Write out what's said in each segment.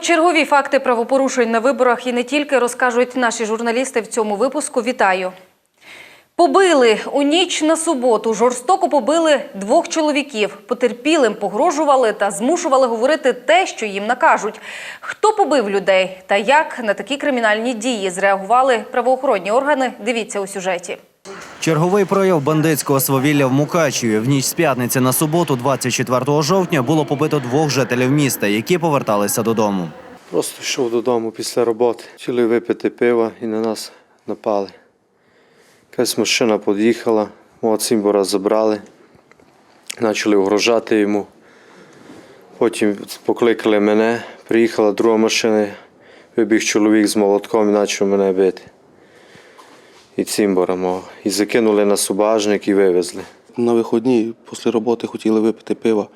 Чергові факти правопорушень на виборах і не тільки розкажуть наші журналісти в цьому випуску. Вітаю. Побили у ніч на суботу. Жорстоко побили двох чоловіків. Потерпілим погрожували та змушували говорити те, що їм накажуть. Хто побив людей та як на такі кримінальні дії зреагували правоохоронні органи? Дивіться у сюжеті. Черговий прояв бандитського свавілля в Мукачеві. В ніч з п'ятниці на суботу, 24 жовтня, було побито двох жителів міста, які поверталися додому. Просто йшов додому після роботи. Хотіли випити пива і на нас напали. Якась машина під'їхала, мого цимбора забрали, почали угрожати йому. Потім покликали мене, приїхала друга машина, вибіг чоловік з молотком і почав мене бити. І цимбора. І закинули на субажник і вивезли. На виходні після роботи хотіли випити пива.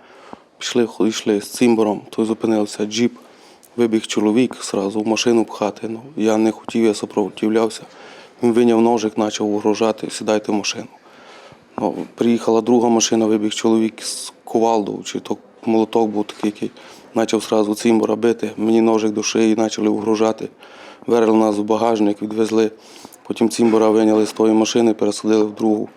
Пішли, йшли з цимбором, той зупинився джіп, вибіг чоловік зразу в машину пхати. Ну, я не хотів, я супротивлявся. Він виняв ножик, почав угрожати, сідайте в машину. Ну, приїхала друга машина, вибіг чоловік з кувалдою, чи то молоток був такий, який почав зразу цимбора бити. Мені ножик до шиї почали угрожати. Верили нас в багажник, відвезли. Потім цимбора виняли з тої машини, пересадили в другу.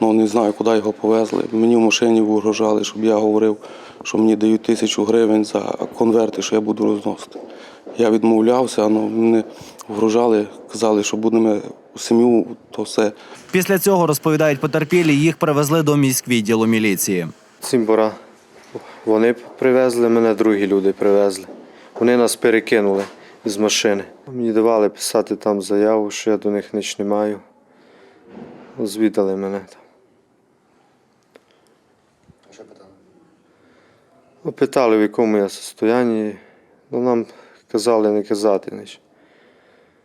Ну не знаю, куди його повезли. Мені в машині угрожали, щоб я говорив, що мені дають тисячу гривень за конверти, що я буду розносити. Я відмовлявся, але вони вгрожали, казали, що будемо у сім'ю, то все. Після цього розповідають потерпілі, їх привезли до міськвідділу міліції. Цимбора вони привезли, мене другі люди привезли. Вони нас перекинули з машини. Мені давали писати там заяву, що я до них ніч не маю. Звідали мене там. Що питали? Питали, в якому я состоянні. Ну, нам казали не казати ніч.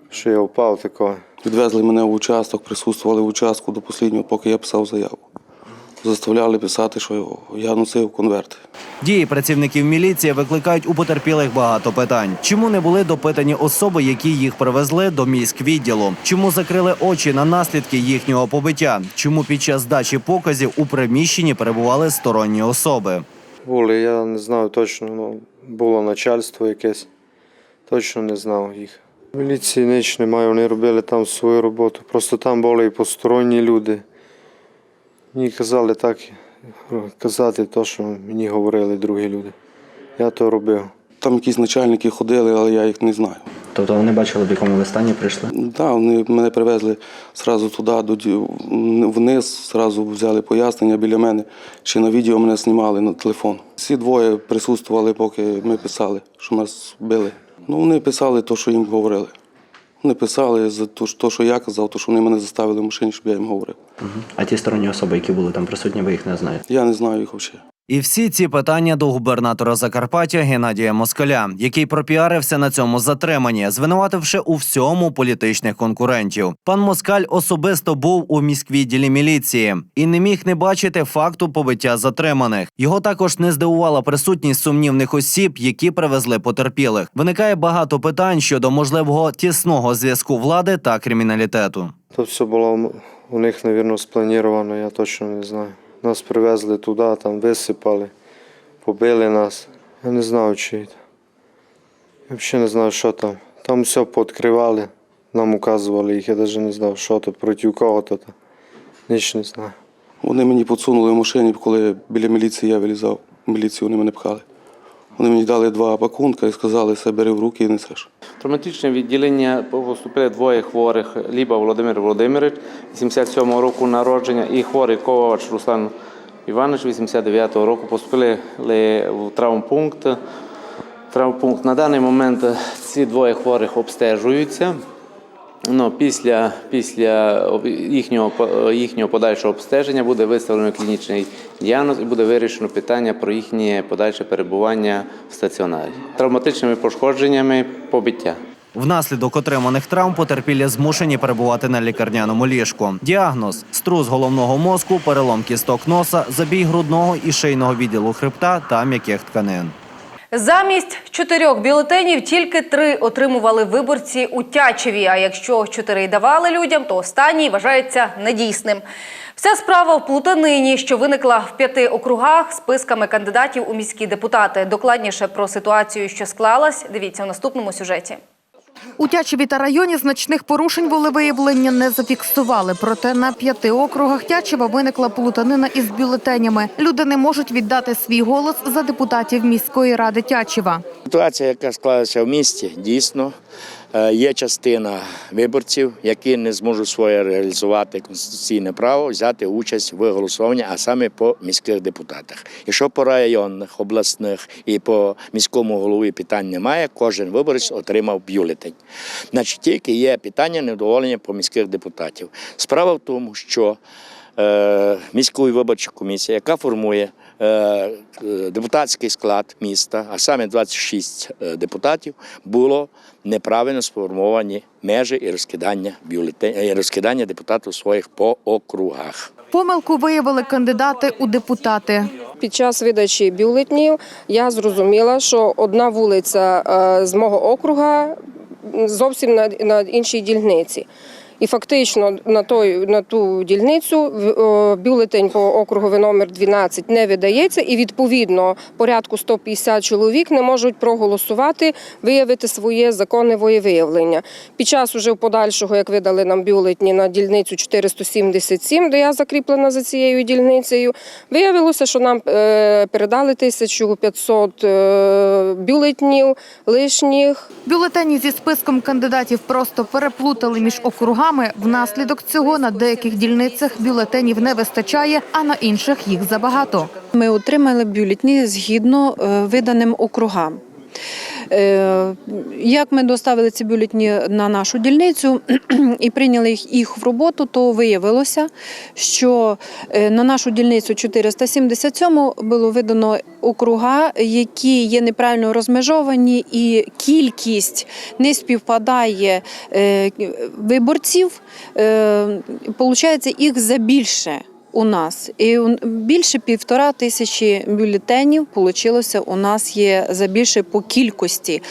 Що я впав такого. Відвезли мене в участок, присутствували в участку до останнього, поки я писав заяву. Заставляли писати, що я носив конверти. Дії працівників міліції викликають у потерпілих багато питань. Чому не були допитані особи, які їх привезли до міськвідділу? Чому закрили очі на наслідки їхнього побиття? Чому під час здачі показів у приміщенні перебували сторонні особи? Були, я не знаю точно, ну, було начальство якесь. Точно не знав їх. Міліції ніч немає, вони робили там свою роботу. Просто там були і посторонні люди. Мені казали так казати те, що мені говорили другі люди. Я то робив. Там якісь начальники ходили, але я їх не знаю. Тобто вони бачили, в якому ви стані прийшли? Да, вони мене привезли зразу туди, до ді- вниз, зразу взяли пояснення біля мене. Ще на відео мене знімали на телефон. Всі двоє присутствували, поки ми писали, що нас били. Ну, вони писали те, що їм говорили. Вони писали за що- те, що я казав, то, що вони мене заставили в машині, щоб я їм говорив. А ті сторонні особи, які були там присутні, ви їх не знаєте? Я не знаю їх взагалі. І всі ці питання до губернатора Закарпаття Геннадія Москаля, який пропіарився на цьому затриманні, звинувативши у всьому політичних конкурентів. Пан Москаль особисто був у міськвідділі міліції і не міг не бачити факту побиття затриманих. Його також не здивувала присутність сумнівних осіб, які привезли потерпілих. Виникає багато питань щодо можливого тісного зв'язку влади та криміналітету. То все було у них, мабуть, сплановано, я точно не знаю. Нас привезли туди, там висипали, побили нас. Я не знаю, чи. Я взагалі не знаю, що там. Там все пооткривали, нам указували їх, я навіть не знав, що то, проти кого то. Ніч не знаю. Вони мені підсунули в машині, коли біля міліції я вилізав. Міліцію вони мене пхали. Вони мені дали два пакунка і сказали, все бери в руки і несеш. Травматичне відділення поступили двоє хворих: Ліба Володимир Володимирович, 87-го року народження, і хворий Ковач Руслан Іванович, 89-го року, поступили в травмпункт. Травмпункт. На даний момент ці двоє хворих обстежуються. Ну, після, після їхнього, їхнього подальшого обстеження буде виставлено клінічний діагноз і буде вирішено питання про їхнє подальше перебування в стаціонарі. Травматичними пошкодженнями побиття. Внаслідок отриманих травм потерпілі змушені перебувати на лікарняному ліжку. Діагноз струс головного мозку, перелом кісток носа, забій грудного і шийного відділу хребта та м'яких тканин. Замість чотирьох бюлетенів тільки три отримували виборці у Тячеві. А якщо чотири давали людям, то останній вважається недійсним. Вся справа в плутанині, що виникла в п'яти округах списками кандидатів у міські депутати. Докладніше про ситуацію, що склалась, дивіться у наступному сюжеті. У Тячеві та районі значних порушень волевиявлення не зафіксували. Проте на п'яти округах Тячева виникла плутанина із бюлетенями. Люди не можуть віддати свій голос за депутатів міської ради Тячева. Ситуація, яка склалася в місті, дійсно є частина виборців, які не зможуть своє реалізувати конституційне право, взяти участь в голосуванні, а саме по міських депутатах. Якщо по районних, обласних і по міському голові питань немає, кожен виборець отримав бюлетень. Значить, тільки є питання невдоволення по міських депутатів. Справа в тому, що е, міської виборча комісія, яка формує е, е, депутатський склад міста, а саме 26 е, депутатів, було неправильно сформовані межі і розкидання бюлетень, і розкидання депутатів своїх по округах. Помилку виявили кандидати у депутати. Під час видачі бюлетнів я зрозуміла, що одна вулиця е, з мого округа зовсім на іншій дільниці. І фактично на той на ту дільницю о, бюлетень по округовий номер 12 не видається, і відповідно порядку 150 чоловік не можуть проголосувати, виявити своє законне волевиявлення. Під час уже подальшого, як видали нам бюлетні на дільницю 477, де я закріплена за цією дільницею, виявилося, що нам е, передали 1500 е, бюлетнів лишніх. Бюлетені зі списком кандидатів просто переплутали між округами. Внаслідок цього на деяких дільницях бюлетенів не вистачає, а на інших їх забагато. Ми отримали бюлетні згідно е, виданим округам. Е, Як ми доставили ці бюлетні на нашу дільницю і прийняли їх- їх в роботу, то виявилося, що е, на нашу дільницю 477 було видано округа, які є неправильно розмежовані, і кількість не співпадає е, виборців. Получається, їх забільше у нас. І більше півтора тисячі бюлетенів получилося у нас є за більше по кількості.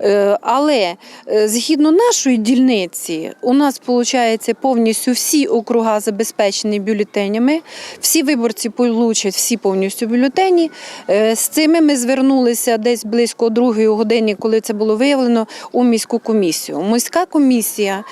Е, Але е, згідно нашої дільниці, у нас виходить повністю всі округа забезпечені бюлетенями. Всі виборці получать всі повністю бюлетені. Е, З цими ми звернулися десь близько другої години, коли це було виявлено, у міську комісію. Міська комісія,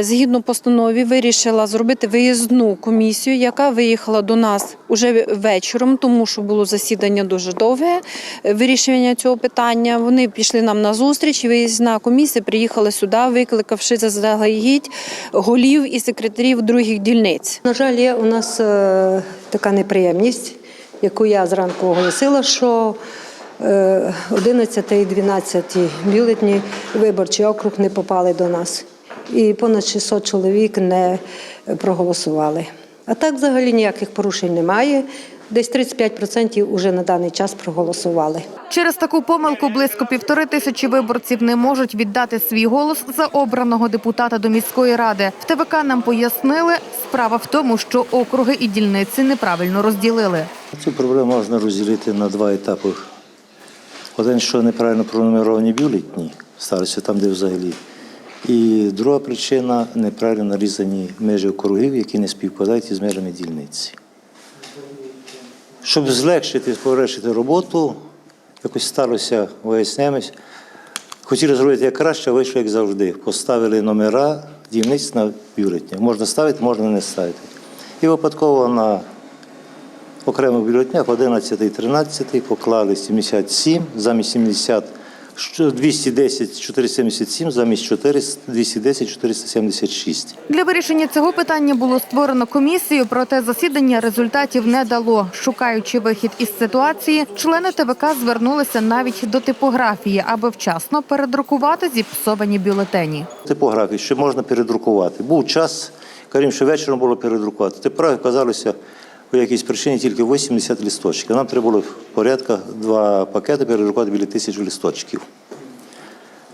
згідно постанові, вирішила зробити виїзну комісію, яка виїхала до нас уже вечором, тому що було засідання дуже довге е, вирішення цього питання. Вони пішли нам на зустріч. і Виїзна комісія приїхала сюди, викликавши заздалегідь голів і секретарів других дільниць. На жаль, є у нас е, така неприємність, яку я зранку оголосила, що е, 11 і 12 бюлетні виборчий округ не попали до нас. І понад 600 чоловік не проголосували. А так взагалі ніяких порушень немає. Десь 35% уже на даний час проголосували. Через таку помилку близько півтори тисячі виборців не можуть віддати свій голос за обраного депутата до міської ради. В ТВК нам пояснили, справа в тому, що округи і дільниці неправильно розділили. Цю проблему можна розділити на два етапи. Один, що неправильно пронумеровані бюлетні, ставляться там, де взагалі. І друга причина неправильно нарізані межі округів, які не співпадають із межами дільниці. Щоб злегшити, полегшити роботу, якось сталося, виясняємось. Хотіли зробити як краще, а вийшло як завжди. Поставили номера дільниць на бюлетнях. Можна ставити, можна не ставити. І випадково на окремих бюлетнях 11 і 13 поклали 77 замість 70 що 210 477 замість 400 210 476. Для вирішення цього питання було створено комісію, проте засідання результатів не дало. Шукаючи вихід із ситуації, члени ТВК звернулися навіть до типографії, аби вчасно передрукувати зіпсовані бюлетені. Типографії, що можна передрукувати. Був час, кажімо, що вечором було передрукувати. Типографії казалося по якійсь причині тільки 80 листочків. Нам треба було порядка два пакети передрукувати біля тисячі листочків.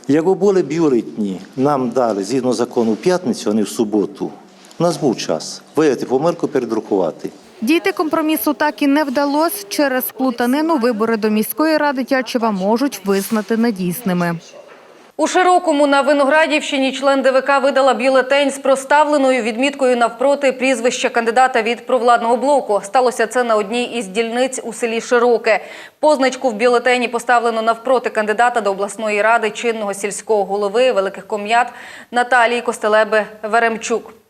Якби були бюлетні, нам дали згідно закону в п'ятницю, а не в суботу. У нас був час виявити помилку, передрукувати. Дійти компромісу так і не вдалося. Через плутанину вибори до міської ради Тячева можуть визнати недійсними. У Широкому на Виноградівщині член ДВК видала бюлетень з проставленою відміткою навпроти прізвища кандидата від провладного блоку. Сталося це на одній із дільниць у селі Широке. Позначку в бюлетені поставлено навпроти кандидата до обласної ради чинного сільського голови Великих Ком'ят Наталії Костелеби Веремчук.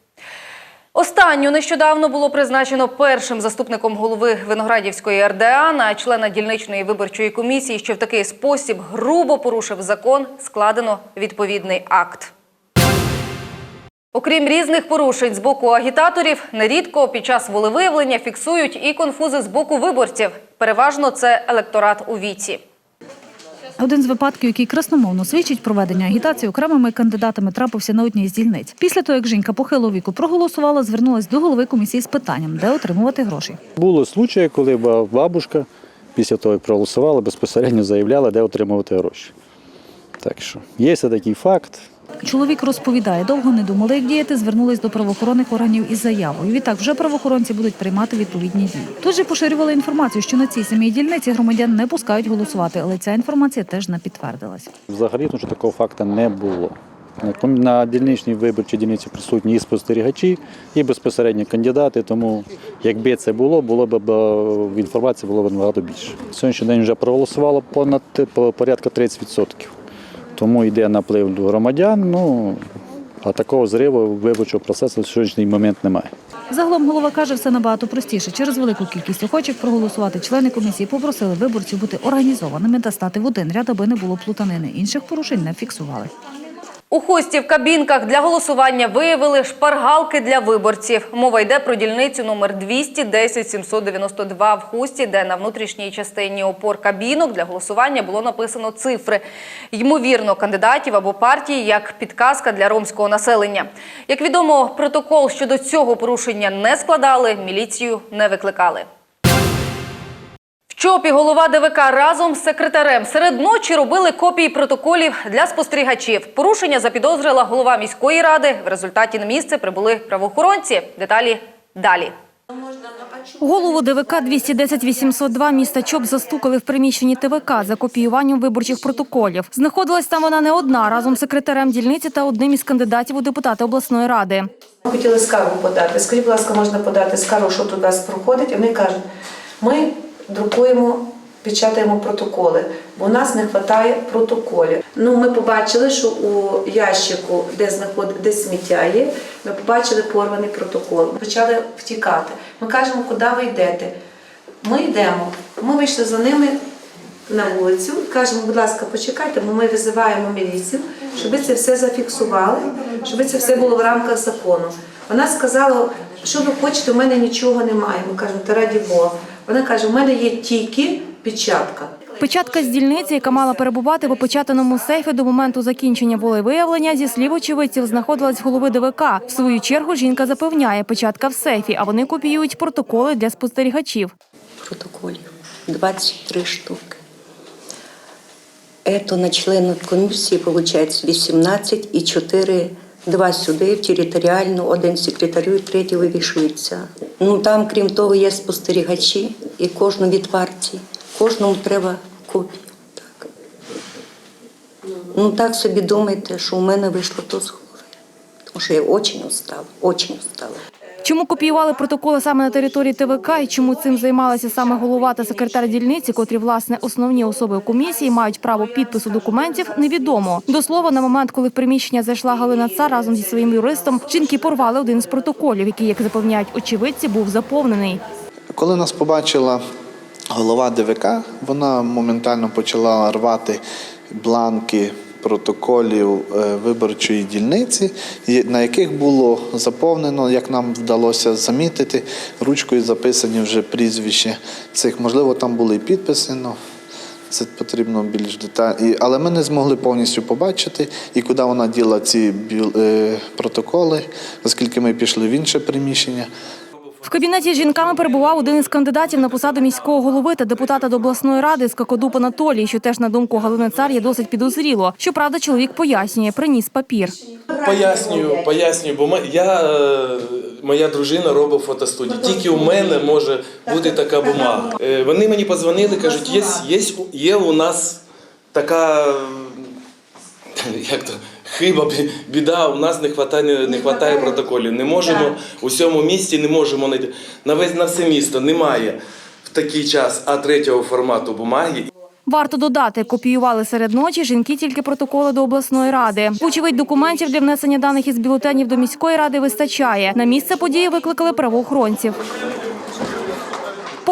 Останню нещодавно було призначено першим заступником голови Виноградівської РДА на члена дільничної виборчої комісії, що в такий спосіб грубо порушив закон, складено відповідний акт. Окрім різних порушень з боку агітаторів, нерідко під час волевиявлення фіксують і конфузи з боку виборців. Переважно це електорат у віці. Один з випадків, який красномовно свідчить проведення агітації окремими кандидатами, трапився на одній з дільниць. Після того, як жінка похилого віку проголосувала, звернулася до голови комісії з питанням, де отримувати гроші. Було случаї, коли ба- бабушка після того, як проголосувала, безпосередньо заявляла, де отримувати гроші. Так що є такий факт. Чоловік розповідає, довго не думали, як діяти, звернулись до правоохоронних органів із заявою. Відтак вже правоохоронці будуть приймати відповідні дії. Тут же поширювали інформацію, що на цій самій дільниці громадян не пускають голосувати, але ця інформація теж не підтвердилась. Взагалі, тому що такого факту не було. На дільничній виборчій дільниці присутні і спостерігачі, і безпосередньо кандидати. Тому якби це було, було б інформації було б набагато більше. Сьогоднішній день вже проголосувало понад по- порядка 30%. Тому йде наплив до громадян. Ну а такого зриву виборчого процесу в сьогоднішній момент немає. Загалом голова каже, все набагато простіше. Через велику кількість охочих проголосувати члени комісії попросили виборців бути організованими та стати в один ряд, аби не було плутанини. Інших порушень не фіксували. У хості в кабінках для голосування виявили шпаргалки для виборців. Мова йде про дільницю номер 210 792 в хусті, де на внутрішній частині опор кабінок для голосування було написано цифри. Ймовірно, кандидатів або партії як підказка для ромського населення. Як відомо, протокол щодо цього порушення не складали, міліцію не викликали. В ЧОПі голова ДВК разом з секретарем серед ночі робили копії протоколів для спостерігачів. Порушення запідозрила голова міської ради. В результаті на місце прибули правоохоронці. Деталі далі. Голову ДВК 210-802 міста Чоп застукали в приміщенні ТВК за копіюванням виборчих протоколів. Знаходилась там вона не одна, разом з секретарем дільниці та одним із кандидатів у депутати обласної ради. Ми хотіли скаргу подати. Скажіть, будь ласка, можна подати скаргу, що тут у вас проходить? І вони кажуть, ми друкуємо, печатаємо протоколи, бо у нас не вистачає протоколів. Ну, ми побачили, що у ящику, де знаходить, де сміття є, ми побачили порваний протокол. Почали втікати. Ми кажемо, куди ви йдете? Ми йдемо. Ми вийшли за ними на вулицю, кажемо, будь ласка, почекайте, бо ми визиваємо міліцію, щоб це все зафіксували, щоб це все було в рамках закону. Вона сказала, що ви хочете, у мене нічого немає. Ми кажемо, та раді Бога. Вона каже, у мене є тільки печатка. Печатка з дільниці, яка мала перебувати в опечатаному сейфі до моменту закінчення волевиявлення, зі слів очевидців, знаходилась в голови ДВК. В свою чергу жінка запевняє, печатка в сейфі, а вони копіюють протоколи для спостерігачів. протоколів 23 штуки. Ето на члена комісії виходить 18 і 4, два сюди, в територіальну, один секретарю і третій вивішується. Ну там, крім того, є спостерігачі, і кожну від партії, кожному треба копію. Так. Ну так собі думайте, що у мене вийшло то з голови. Тому що я дуже устала, дуже устала. Чому копіювали протоколи саме на території ТВК і чому цим займалися саме голова та секретар дільниці, котрі власне основні особи комісії мають право підпису документів, невідомо. До слова, на момент, коли в приміщення зайшла Галина Цар разом зі своїм юристом, жінки порвали один з протоколів, який, як запевняють очевидці, був заповнений. Коли нас побачила голова ДВК, вона моментально почала рвати бланки протоколів е, виборчої дільниці, на яких було заповнено, як нам вдалося замітити, ручкою записані вже прізвища цих. Можливо, там були і підписи. Ну, це потрібно більш детально. Але ми не змогли повністю побачити, і куди вона діла ці е, протоколи, оскільки ми пішли в інше приміщення. В кабінеті з жінками перебував один із кандидатів на посаду міського голови та депутата до обласної ради Скакодуб Анатолій, що теж на думку Галини Цар є досить підозріло. Щоправда, чоловік пояснює, приніс папір. Пояснюю, пояснюю, бо я, е, моя дружина робить фотостудію. Тільки у мене може бути така бумага. Е, Вони мені подзвонили, кажуть, є, є, є у нас така як то, хиба, бі- біда, у нас не хватає, не хватає протоколів. Не можемо у всьому місті, не можемо знайти. На весь на все місто немає в такий час А3 формату бумаги. Варто додати, копіювали серед ночі жінки тільки протоколи до обласної ради. Вочевидь, документів для внесення даних із бюлетенів до міської ради вистачає. На місце події викликали правоохоронців.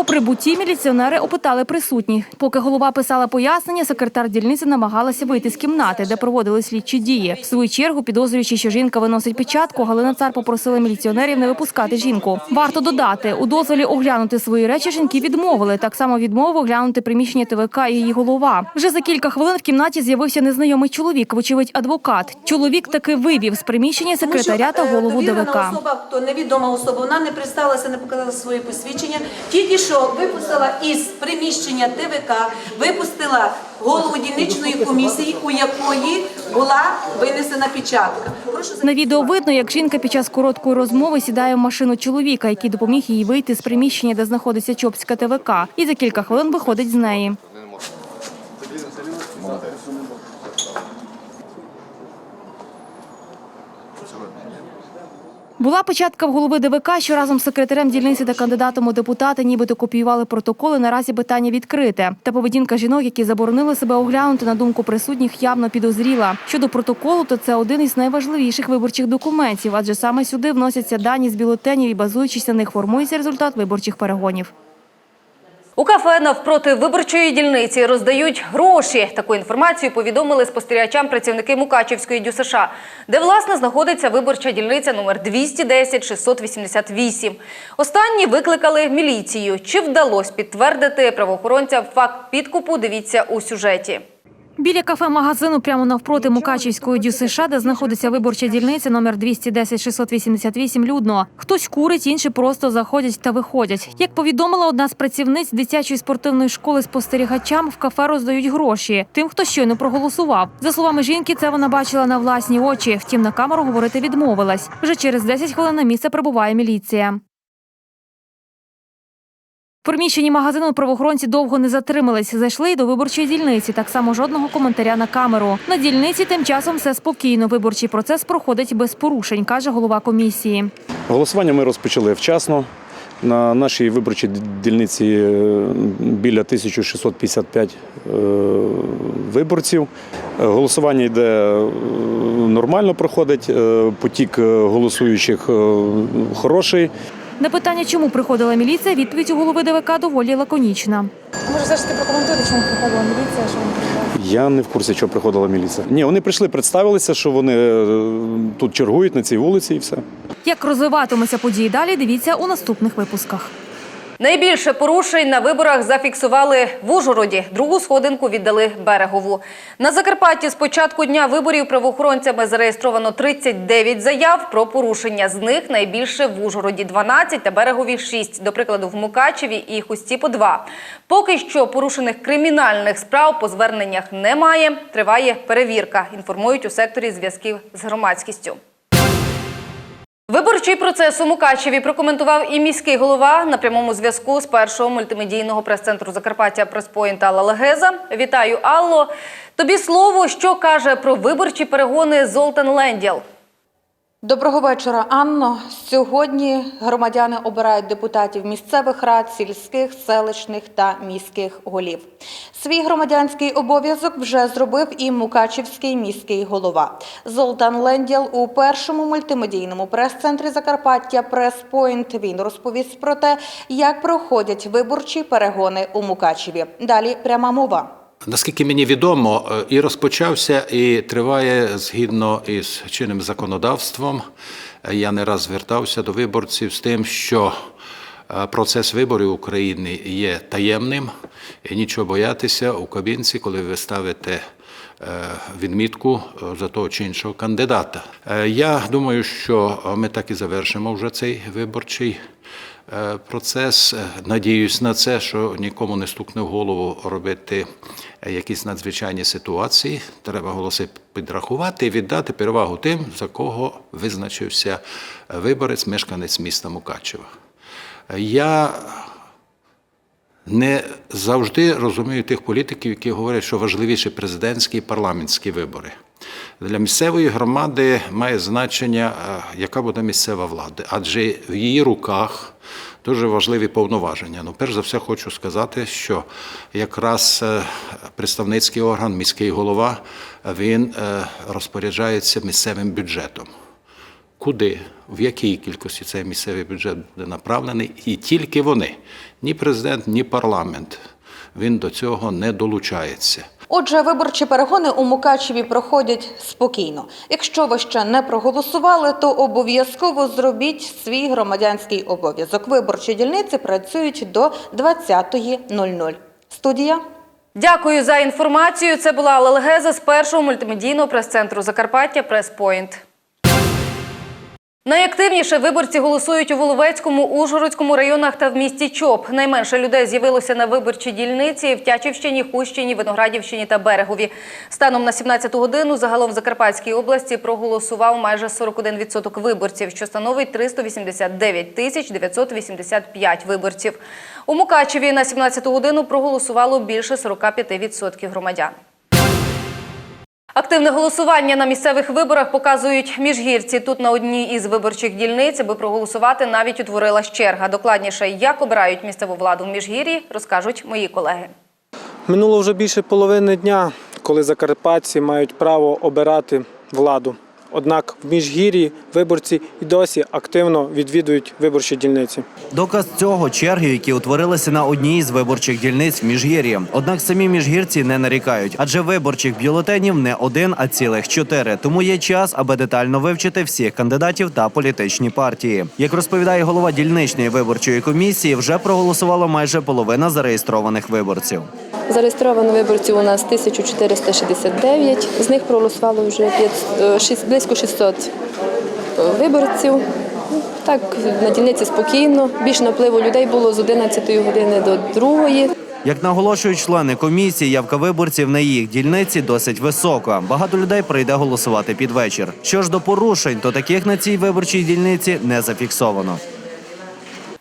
По прибутті міліціонери опитали присутніх. Поки голова писала пояснення, секретар дільниці намагалася вийти з кімнати, де проводили слідчі дії. В свою чергу, підозрюючи, що жінка виносить печатку, Галина Цар попросила міліціонерів не випускати жінку. Варто додати, у дозволі оглянути свої речі жінки відмовили. Так само відмовив оглянути приміщення ТВК і її голова. Вже за кілька хвилин в кімнаті з'явився незнайомий чоловік, вочевидь, адвокат. Чоловік таки вивів з приміщення секретаря та голову е, ДВК. довірена особа, хто невідома особа, вона не представилася, не показала своє посвідчення. Тільки що випустила із приміщення ТВК, випустила голову дільничної комісії, у якої була винесена печатка. Прошу На відео видно, як жінка під час короткої розмови сідає в машину чоловіка, який допоміг їй вийти з приміщення, де знаходиться Чопська ТВК, і за кілька хвилин виходить з неї. Була початка в голови ДВК, що разом з секретарем дільниці та кандидатом у депутати нібито копіювали протоколи. Наразі питання відкрите. Та поведінка жінок, які заборонили себе оглянути, на думку присутніх, явно підозріла. Щодо протоколу, то це один із найважливіших виборчих документів, адже саме сюди вносяться дані з бюлетенів і базуючись на них формується результат виборчих перегонів. У кафе навпроти виборчої дільниці роздають гроші. Таку інформацію повідомили спостерігачам працівники Мукачівської ДЮСШ, де власне знаходиться виборча дільниця номер 210 688. Останні викликали міліцію. Чи вдалося підтвердити правоохоронцям факт підкупу? Дивіться у сюжеті. Біля кафе-магазину прямо навпроти Мукачівської ДЮСШ, де знаходиться виборча дільниця номер 210-688 людно. Хтось курить, інші просто заходять та виходять. Як повідомила одна з працівниць дитячої спортивної школи спостерігачам, в кафе роздають гроші тим, хто щойно проголосував. За словами жінки, це вона бачила на власні очі. Втім, на камеру говорити відмовилась. Вже через 10 хвилин на місце прибуває міліція. В приміщенні магазину правоохоронці довго не затримались. Зайшли й до виборчої дільниці. Так само жодного коментаря на камеру. На дільниці тим часом все спокійно. Виборчий процес проходить без порушень, каже голова комісії. Голосування ми розпочали вчасно. На нашій виборчій дільниці е, біля 1655 е, виборців. Е, Голосування йде нормально проходить. Потік голосуючих хороший. На питання, чому приходила міліція, відповідь у голови ДВК доволі лаконічна. Може, все ж таки прокоментуєте, чому приходила міліція? Що Я не в курсі, чого приходила міліція. Ні, вони прийшли, представилися, що вони е, тут чергують на цій вулиці і все. Як розвиватимуться події далі, дивіться у наступних випусках. Найбільше порушень на виборах зафіксували в Ужгороді. Другу сходинку віддали Берегову. На Закарпатті з початку дня виборів правоохоронцями зареєстровано 39 заяв про порушення. З них найбільше в Ужгороді 12 та Берегові 6. До прикладу, в Мукачеві і Хусті по 2. Поки що порушених кримінальних справ по зверненнях немає. Триває перевірка, інформують у секторі зв'язків з громадськістю. Виборчий процес у Мукачеві прокоментував і міський голова на прямому зв'язку з першого мультимедійного прес-центру Закарпаття Преспоінт Алла Легеза. Вітаю, Алло. Тобі слово, що каже про виборчі перегони Золтан Ленділ. Доброго вечора, Анно. Сьогодні громадяни обирають депутатів місцевих рад, сільських, селищних та міських голів. Свій громадянський обов'язок вже зробив і Мукачівський міський голова. Золтан Ленділ у першому мультимедійному прес-центрі Закарпаття Преспойнт. Він розповість про те, як проходять виборчі перегони у Мукачеві. Далі пряма мова. Наскільки мені відомо, е, і розпочався, і триває згідно із чинним законодавством. Е, Я не раз звертався до виборців з тим, що е, процес виборів в Україні є таємним, і нічого боятися у кабінці, коли ви ставите відмітку за того чи іншого кандидата. Я думаю, що ми так і завершимо вже цей виборчий процес. Е, Надіюсь на це, що нікому не стукне в голову робити е, якісь надзвичайні ситуації. Треба голоси підрахувати і віддати перевагу тим, за кого визначився е, виборець, мешканець міста Мукачева. Е, Я не завжди розумію тих політиків, які говорять, що важливіше президентські і парламентські вибори. Для місцевої громади має значення, е, яка буде місцева влада, адже в її руках дуже важливі повноваження. Ну, перш за все, хочу сказати, що якраз е, представницький орган, міський голова, він е, розпоряджається місцевим бюджетом куди, в якій кількості цей місцевий бюджет буде направлений, і тільки вони, ні президент, ні парламент, він до цього не долучається. Отже, виборчі перегони у Мукачеві проходять спокійно. Якщо ви ще не проголосували, то обов'язково зробіть свій громадянський обов'язок. Виборчі дільниці працюють до 20.00. Студія. Дякую за інформацію. Це була Лелгеза з першого мультимедійного прес-центру Закарпаття Прес-Пойнт. Найактивніше виборці голосують у Воловецькому, Ужгородському районах та в місті Чоп. Найменше людей з'явилося на виборчій дільниці в Тячівщині, Хущині, Виноградівщині та Берегові. Станом на 17 годину загалом в Закарпатській області проголосував майже 41% виборців, що становить 389 тисяч 985 виборців. У Мукачеві на 17 годину проголосувало більше 45% громадян. Активне голосування на місцевих виборах показують міжгірці. Тут на одній із виборчих дільниць, аби проголосувати, навіть утворилась черга. Докладніше, як обирають місцеву владу в міжгір'ї, розкажуть мої колеги. Минуло вже більше половини дня, коли закарпатці мають право обирати владу. Однак в міжгір'ї виборці і досі активно відвідують виборчі дільниці. Доказ цього черги, які утворилися на одній із виборчих дільниць в Міжгір'ї. Однак самі міжгірці не нарікають, адже виборчих бюлетенів не один, а цілих чотири. Тому є час, аби детально вивчити всіх кандидатів та політичні партії. Як розповідає голова дільничної виборчої комісії, вже проголосувала майже половина зареєстрованих виборців. Зареєстровано виборців у нас 1469, з них проголосувало вже 5, 6, близько 600 виборців. Так, на дільниці спокійно. Більш напливу людей було з 11 години до 2. Як наголошують члени комісії, явка виборців на їх дільниці досить висока. Багато людей прийде голосувати під вечір. Що ж до порушень, то таких на цій виборчій дільниці не зафіксовано.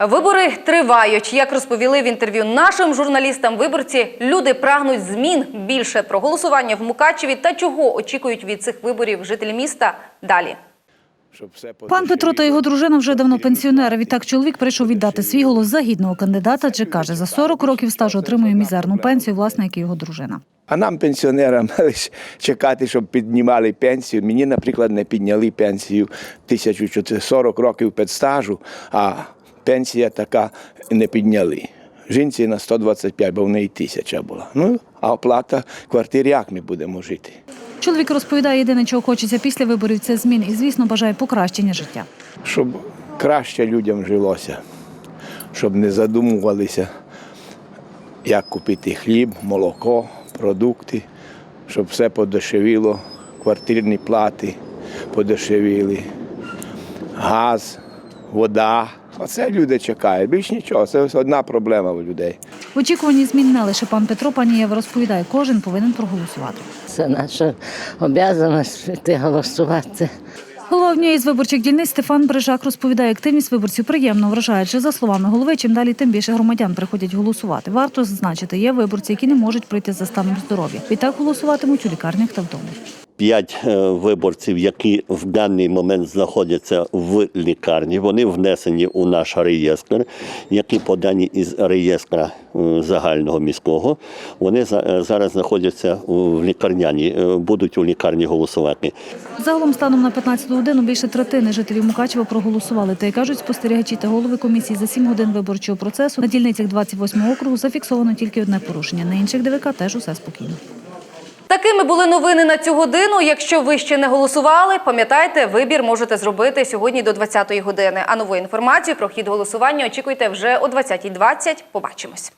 Вибори тривають. Як розповіли в інтерв'ю нашим журналістам, виборці люди прагнуть змін більше про голосування в Мукачеві та чого очікують від цих виборів жителі міста. Далі. Пан Петро та його дружина вже давно пенсіонери. Відтак чоловік прийшов віддати свій голос за гідного кандидата, адже каже, за 40 років стажу отримує мізерну пенсію, власне, як і його дружина. А нам, пенсіонерам, чекати, щоб піднімали пенсію. Мені, наприклад, не підняли пенсію 1440 років підстажу, а пенсія така не підняли. Жінці на 125, бо в неї тисяча була. Ну, а оплата квартири, як ми будемо жити? Чоловік розповідає, єдине, чого хочеться після виборів, це змін і, звісно, бажає покращення життя. Щоб краще людям жилося, щоб не задумувалися, як купити хліб, молоко, продукти, щоб все подешевіло, квартирні плати подешевіли, газ, вода. Оце люди чекають. Більш нічого, це одна проблема у людей. В очікуванні змін не лише пан Петро, пані Єва розповідає, кожен повинен проголосувати. Це наша обов'язаність піти голосувати. Голова однієї з виборчих дільниць Стефан Брижак розповідає, активність виборців приємно вражає. Адже, за словами голови, чим далі, тим більше громадян приходять голосувати. Варто зазначити, є виборці, які не можуть прийти за станом здоров'я. Відтак голосуватимуть у лікарнях та вдома. П'ять е, виборців, які в даний момент знаходяться в лікарні, вони внесені у наш реєстр, які подані із реєстра е, загального міського. Вони е, зараз знаходяться в лікарняні, будуть у лікарні голосувати. Загалом станом на 15 годину більше третини жителів Мукачева проголосували. Та й кажуть спостерігачі та голови комісії за 7 годин виборчого процесу на дільницях 28 округу зафіксовано тільки одне порушення. На інших ДВК теж усе спокійно. Такими були новини на цю годину. Якщо ви ще не голосували, пам'ятайте, вибір можете зробити сьогодні до 20-ї години. А нову інформацію про хід голосування очікуйте вже о 20.20. Побачимось.